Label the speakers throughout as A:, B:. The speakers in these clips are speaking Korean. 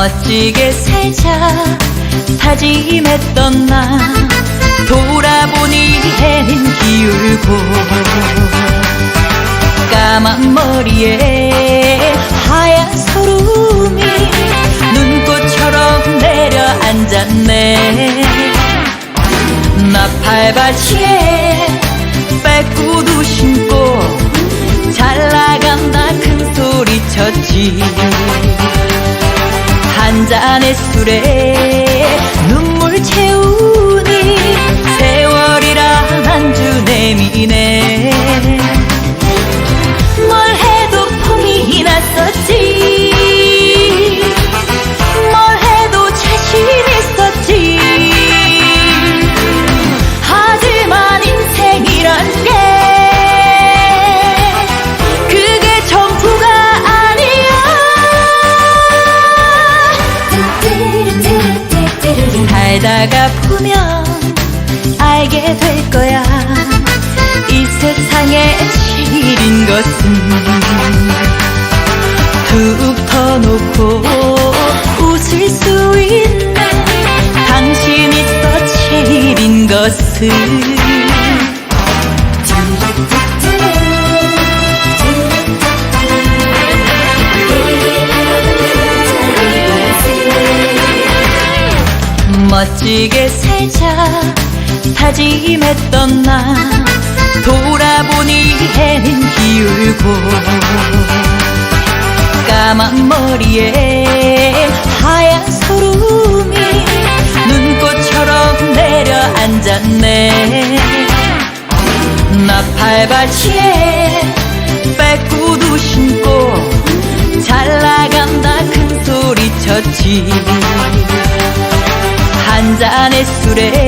A: 멋지게 살자. 다짐했던 나 돌아보니 해는 기울고 까만 머리에 하얀 소름이 눈꽃처럼 내려앉았네. 나팔바지 잔의 술에 살다가 보면 알게 될 거야. 이 세상에 제일인 것은 툭 터놓고 웃을 수 있는 당신 있어 제일인 것은 멋지게 살자. 다짐했던 나 돌아보니 해는 기울고 까만 머리에 하얀 소름이 눈꽃처럼 내려앉았네. 나 팔바지에 빼꾸도 신고 잘 나간다 큰 소리 쳤지. 한 れ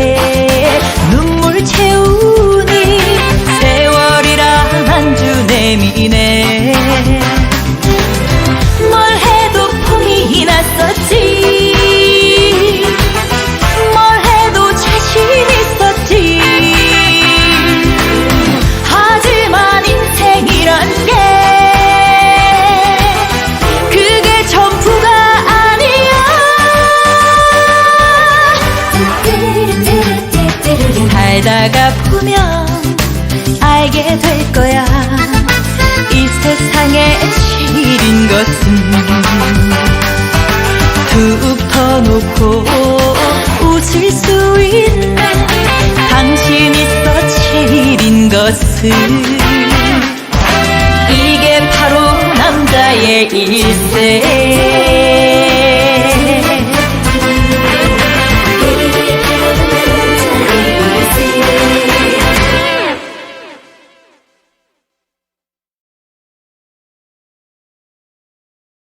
A: 살다가 보면 알게 될 거야. 이 세상에 제일인 것은 툭 터놓고 웃을 수 있는 당신 있어 제일인 것은 이게 바로 남자의 일생